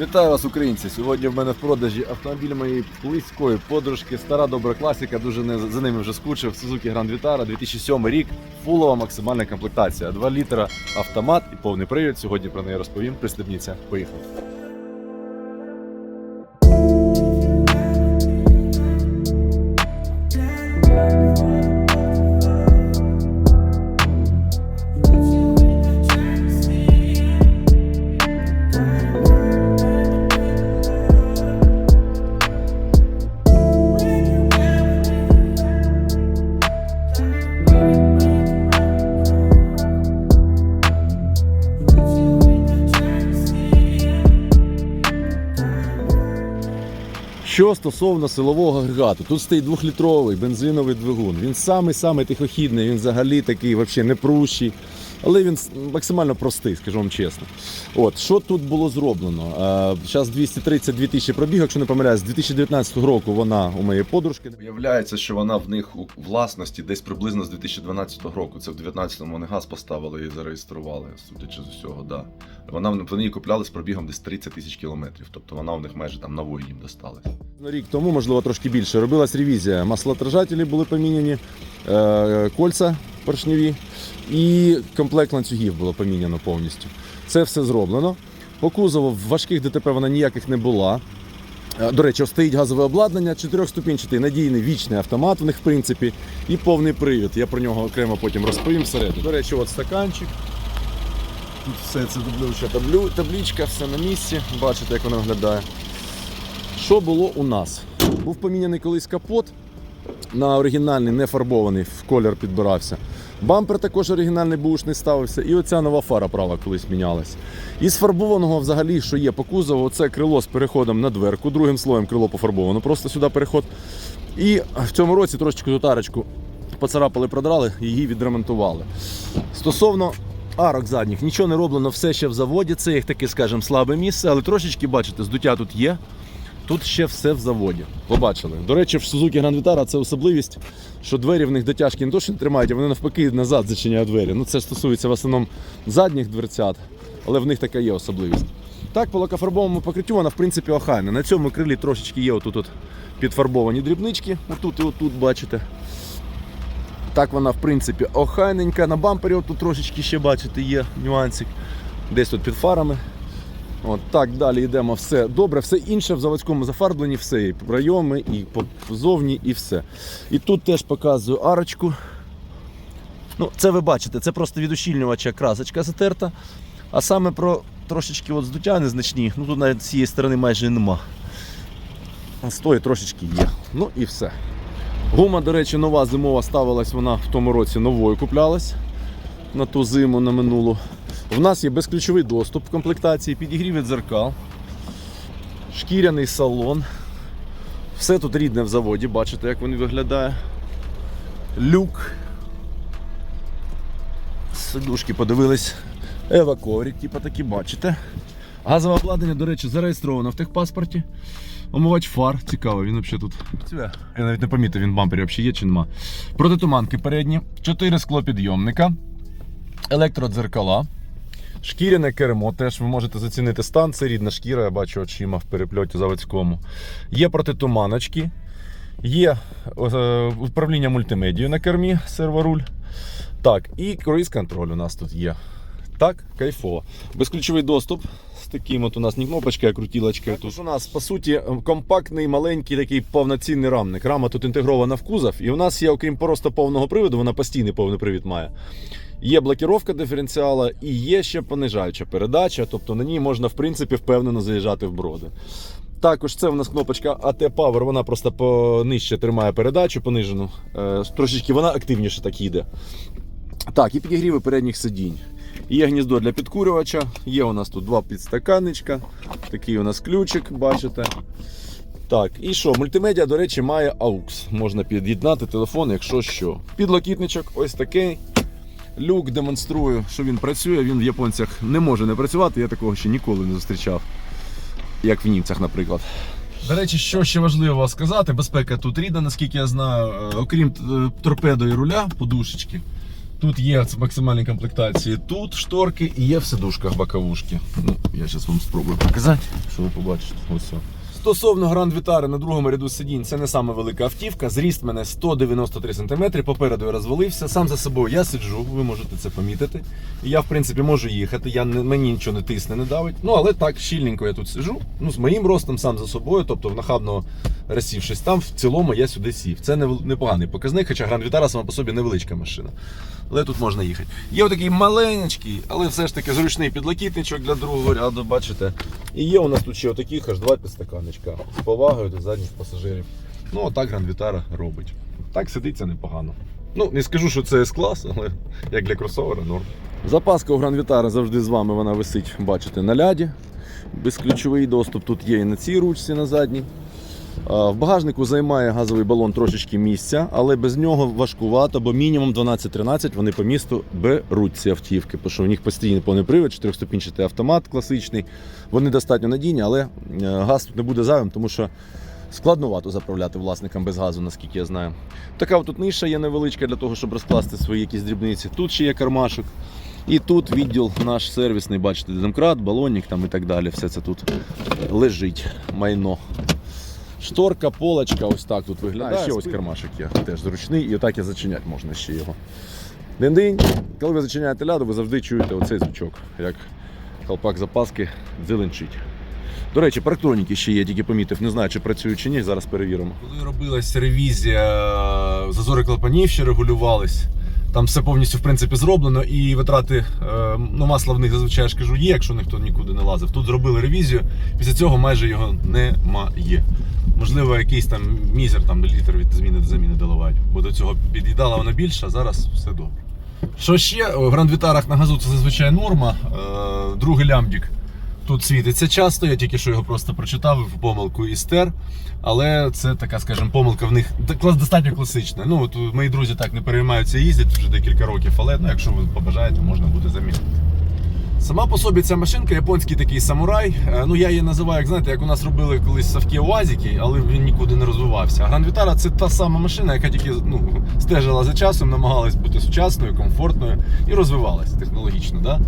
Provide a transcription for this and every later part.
Вітаю вас, українці! Сьогодні в мене в продажі автомобіль моєї близької подружки, стара добра класика, дуже не за ними вже скучив. Suzuki Grand Vitara, 2007 рік, фулова максимальна комплектація. 2 літра автомат і повний привід. Сьогодні про неї розповім. Пристебніться. Поїхали. Що стосовно силового агрегату, тут стоїть двохлітровий бензиновий двигун. Він самий-самий тихохідний, він взагалі такий взагалі непрущий. Але він максимально простий, скажу вам чесно. От що тут було зроблено? Зараз 232 тисячі пробіг, якщо не помиляюсь, з 2019 року вона у моєї подружки. Виявляється, що вона в них у власності десь приблизно з 2012 року. Це в 2019-му вони газ поставили і зареєстрували, судячи з усього, да. Вона вони її купляли з пробігом десь 30 тисяч кілометрів. Тобто вона у них майже там нової їм досталась. Рік тому, можливо, трошки більше. Робилась ревізія. Маслоотражателі були поміняні, е, кольця поршневі і комплект ланцюгів було поміняно повністю. Це все зроблено. По кузову важких ДТП вона ніяких не була. Е, До речі, стоїть газове обладнання, чотирьохступінчатий надійний вічний автомат в них, в принципі, і повний привід. Я про нього окремо потім розповім всередині. До речі, от стаканчик. Тут все це дублююча таблю, таблічка, все на місці. Бачите, як воно виглядає. Що було у нас? Був поміняний колись капот на оригінальний, не фарбований, в колір підбирався. Бампер також оригінальний бушний ставився, і оця нова фара права колись мінялась. Із фарбованого, взагалі, що є по кузову, це крило з переходом на дверку, другим слоєм крило пофарбовано, просто сюди переход. І в цьому році трошечки тут арочку поцарапали, продрали, її відремонтували. Стосовно арок задніх, нічого не роблено, все ще в заводі. Це їх таке, скажімо, слабе місце, але трошечки, бачите, здуття тут є. Тут ще все в заводі. Побачили. До речі, в Suzuki Grand Vitara це особливість, що двері в них дотяжки не то, що не тримають, а вони навпаки назад зачиняють двері. Ну це стосується в основному задніх дверцят, але в них така є особливість. Так, по лакофарбовому покриттю вона в принципі охайна. На цьому крилі трошечки є отут от підфарбовані дрібнички. Отут і отут бачите. Так вона, в принципі, охайненька. На бампері отут трошечки ще бачите, є нюансик. Десь тут під фарами. От так далі йдемо. Все добре, все інше в заводському зафарбленні, все, і прийоми, і позовні, і все. І тут теж показую арочку. Ну, це ви бачите, це просто від ущільнювача красочка затерта. А саме про трошечки от здуття незначні, ну тут навіть з цієї сторони майже нема. З тої трошечки є. Ну і все. Гума, до речі, нова зимова ставилась, вона в тому році новою куплялась на ту зиму, на минулу. В нас є безключовий доступ в комплектації, підігрів від дзеркал, шкіряний салон. Все тут рідне в заводі, бачите, як він виглядає. Люк. Сидушки подивились. Ева коврик, типу такі, бачите. Газове обладнання, до речі, зареєстровано в техпаспорті. Омивач фар, цікаво, він взагалі тут. Я навіть не помітив, він в бампері взагалі є чи нема. Протитуманки передні, 4 склопідйомника, електродзеркала. Шкіряне кермо, теж ви можете зацінити стан. Це рідна шкіра, я бачу очима в перепльоті заводському. Є протитуманочки, є е, управління мультимедією на кермі, серворуль. Так, і круїз контроль у нас тут є. Так, кайфово. Безключовий доступ. З таким от у нас не кнопочка, а крутілочка. Тут у нас, по суті, компактний, маленький такий повноцінний рамник. Рама тут інтегрована в кузов. І у нас є, окрім просто повного приводу, вона постійний повний привід має. Є блокіровка диференціала і є ще понижаюча передача, тобто на ній можна в принципі впевнено заїжджати в броди. Також це в нас кнопочка AT Power, вона просто понижче тримає передачу, понижену. Е, Трошечки вона активніше так їде. Так, і підігріви передніх сидінь. Є гніздо для підкурювача, є у нас тут два підстаканничка, такий у нас ключик, бачите. Так, і що? Мультимедіа, до речі, має AUX. Можна під'єднати телефон, якщо що. Підлокітничок ось такий. Люк демонструю, що він працює. Він в японцях не може не працювати. Я такого ще ніколи не зустрічав. Як в німцях, наприклад. До речі, що ще важливо сказати, безпека тут рідна, наскільки я знаю, Е, окрім е, торпедо і руля, подушечки. Тут є в максимальній комплектації. Тут шторки і є в сидушках боковушки. Ну, я зараз вам спробую показати, що ви побачите. Ось все. Стосовно Гранд Вітари на другому ряду сидінь, це не саме велика автівка. Зріст мене 193 см, попереду я розвалився. Сам за собою я сиджу, ви можете це помітити. І я, в принципі, можу їхати. Я мені нічого не тисне, не давить. Ну, але так щільненько я тут сиджу. Ну, з моїм ростом сам за собою, тобто нахабно розсівшись там, в цілому я сюди сів. Це непоганий показник, хоча Grand Vitara сама по собі невеличка машина. Але тут можна їхати. Є отакий маленький, але все ж таки зручний підлокітничок для другого ряду, бачите. І є у нас тут ще отакі аж два підстаканничка з повагою до задніх пасажирів. Ну, отак Grand Vitara робить. Так сидиться непогано. Ну, не скажу, що це С-клас, але як для кросовера норм. Запаска у Grand Vitara завжди з вами вона висить, бачите, на ляді. Безключовий доступ тут є і на цій ручці, на задній. А, В багажнику займає газовий балон трошечки місця, але без нього важкувато, бо мінімум 12-13 вони по місту беруть ці автівки, тому що в них постійний повний привід, чотирьохступінчатий автомат класичний. Вони достатньо надійні, але е, газ тут не буде зайвим, тому що складновато заправляти власникам без газу, наскільки я знаю. Така тут ниша є невеличка для того, щоб розкласти свої якісь дрібниці. Тут ще є кармашок. І тут відділ наш сервісний, бачите, домкрат, балонник там і так далі. Все це тут лежить, майно. Шторка, полочка, ось так тут виглядає. ще ось кармашик є, теж зручний, і отак і зачиняти можна ще його. День-день, коли ви зачиняєте ляду, ви завжди чуєте оцей звучок, як колпак запаски дзеленчить. До речі, парктроніки ще є, тільки помітив, не знаю, чи працюють чи ні, зараз перевіримо. Коли робилась ревізія, зазори клапанів ще регулювались. Там все повністю в принципі зроблено, і витрати е, ну, масла в них зазвичай я ж кажу є, якщо ніхто нікуди не лазив. Тут зробили ревізію, після цього майже його немає. Можливо, якийсь там мізер там літр від зміни до заміни доливають, бо до цього під'їдала вона більше, а зараз все добре. Що ще? В гранд-вітарах на газу це зазвичай норма. Е, другий лямбдік тут світиться часто, я тільки що його просто прочитав в помилку і стер. Але це така, скажімо, помилка в них достатньо класична. Ну, от мої друзі так не переймаються їздять вже декілька років, але ну, якщо ви побажаєте, можна буде замінити. Сама по собі ця машинка, японський такий самурай. Е, Ну я її називаю, як знаєте, як у нас робили колись Савки Уазіки, але він нікуди не розвивався. А Grand це та сама машина, яка тільки ну, стежила за часом, намагалась бути сучасною, комфортною і розвивалась технологічно. Да?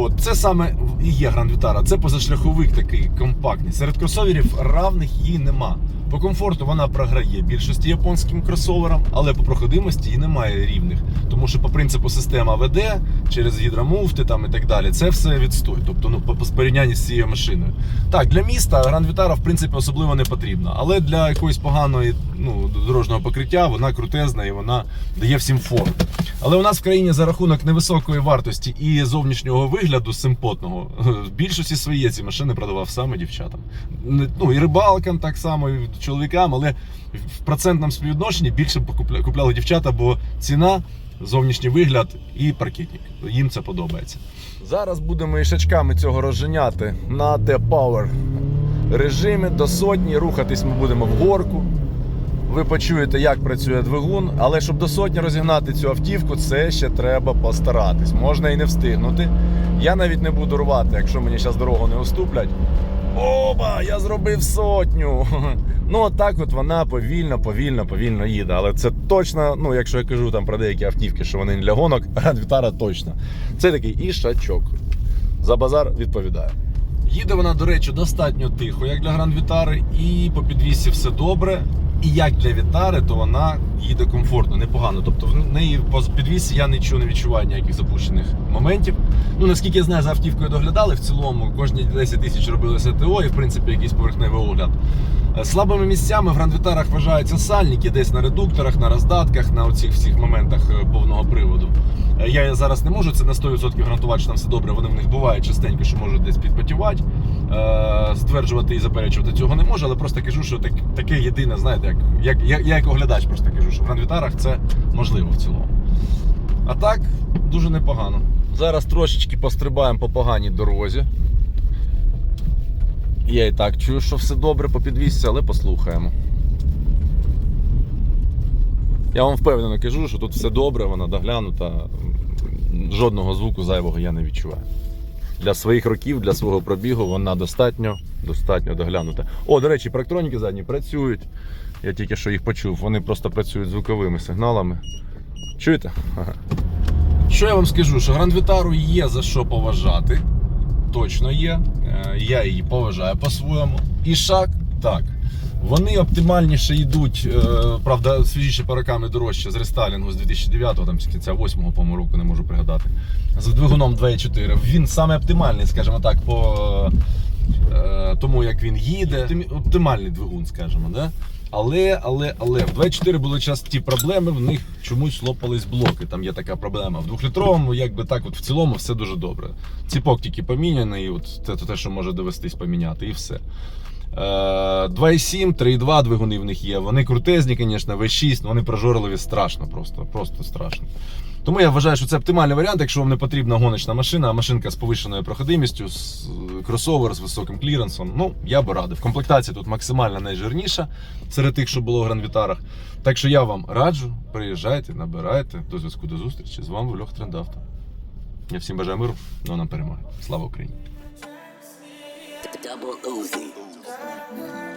От, це саме і є Гранд Вітара. Це позашляховик такий компактний. Серед кросоверів равних її нема. По комфорту вона програє більшості японським кросоверам, але по проходимості її немає рівних. Тому що по принципу система ВД через гідромуфти там і так далі. Це все відстой. Тобто, ну по, по порівнянні з цією машиною. Так, для міста Grand Vitara в принципі особливо не потрібна, але для якоїсь поганої ну, дорожнього покриття вона крутезна і вона дає всім фору. Але у нас в країні за рахунок невисокої вартості і зовнішнього вигляду симпотного в більшості свої ці машини продавав саме дівчатам. Ну і рибалкам так само, і чоловікам, але в процентному співвідношенні більше купляли дівчата, бо ціна, зовнішній вигляд і паркетник. Їм це подобається. Зараз будемо ішачками цього розженяти на T-Power режимі до сотні. Рухатись ми будемо в горку. Ви почуєте, як працює двигун, але щоб до сотні розігнати цю автівку, це ще треба постаратись. Можна і не встигнути. Я навіть не буду рвати, якщо мені зараз дорогу не уступлять. Оба, я зробив сотню. Ну, от так от вона повільно, повільно, повільно їде. Але це точно, ну, якщо я кажу там про деякі автівки, що вони не для гонок, Vitara точно. Це такий ішачок. За базар відповідає. Їде вона, до речі, достатньо тихо, як для Гранд-Вітари, і по підвісі все добре. І як для Вітари, то вона їде комфортно, непогано. Тобто в неї по підвісі я нічого не відчуваю, ніяких запущених моментів. Ну наскільки я знаю, за автівкою доглядали в цілому, кожні 10 тисяч робили СТО і в принципі якийсь поверхневий огляд. Е, Слабими місцями в гранд-вітарах вважаються сальники, десь на редукторах, на роздатках, на оцих всіх моментах е, повного приводу. Е, Я зараз не можу це на 100% гарантувати, що там все добре. Вони в них бувають частенько, що можуть десь підпотівати. Стверджувати і заперечувати цього не можу, але просто кажу, що так, таке єдине, знаєте, як, як, я, я як оглядач просто кажу, що в гранд-вітарах це можливо в цілому. А так, дуже непогано. Зараз трошечки пострибаємо по поганій дорозі. Я і так чую, що все добре по підвісці, але послухаємо. Я вам впевнено кажу, що тут все добре, вона доглянута. Жодного звуку зайвого я не відчуваю. Для своїх років, для свого пробігу вона достатньо, достатньо доглянута. О, до речі, парктроніки задні працюють. Я тільки що їх почув. Вони просто працюють звуковими сигналами. Чуєте? Ага. Що я вам скажу? Що Гранд Вітару є за що поважати. Точно є. Е, Я її поважаю по-своєму. І шаг так. Вони оптимальніше йдуть, е, правда, свіжіше пороками дорожче з рестайлінгу з 2009-го, там з кінця 8-го, по року, не можу пригадати. З двигуном 2.4. Він саме оптимальний, скажімо так, по тому, як він їде. Оптимальний двигун, скажімо, да? Але, але, але в 2.4 були часті проблеми, в них чомусь лопались блоки. Там є така проблема. В двохлітровому, якби так, от в цілому все дуже добре. Ціпок тільки поміняний, от це те, що може довестись поміняти, і все. Е, 2.7, 3.2 двигуни в них є. Вони крутезні, звісно, V6, але вони прожорливі страшно, просто, просто страшно. Тому я вважаю, що це оптимальний варіант, якщо вам не потрібна гоночна машина, а машинка з повищеною проходимістю, з е, кросовер з високим кліренсом. Ну, я би радив. Комплектація тут максимально найжирніша серед тих, що було в Гранд-Вітарах. Так що я вам раджу, приїжджайте, набирайте. До зв'язку до зустрічі. З вами Вольох Трендавто. Я всім бажаю миру, ну а нам перемоги. Слава Україні! Thank you.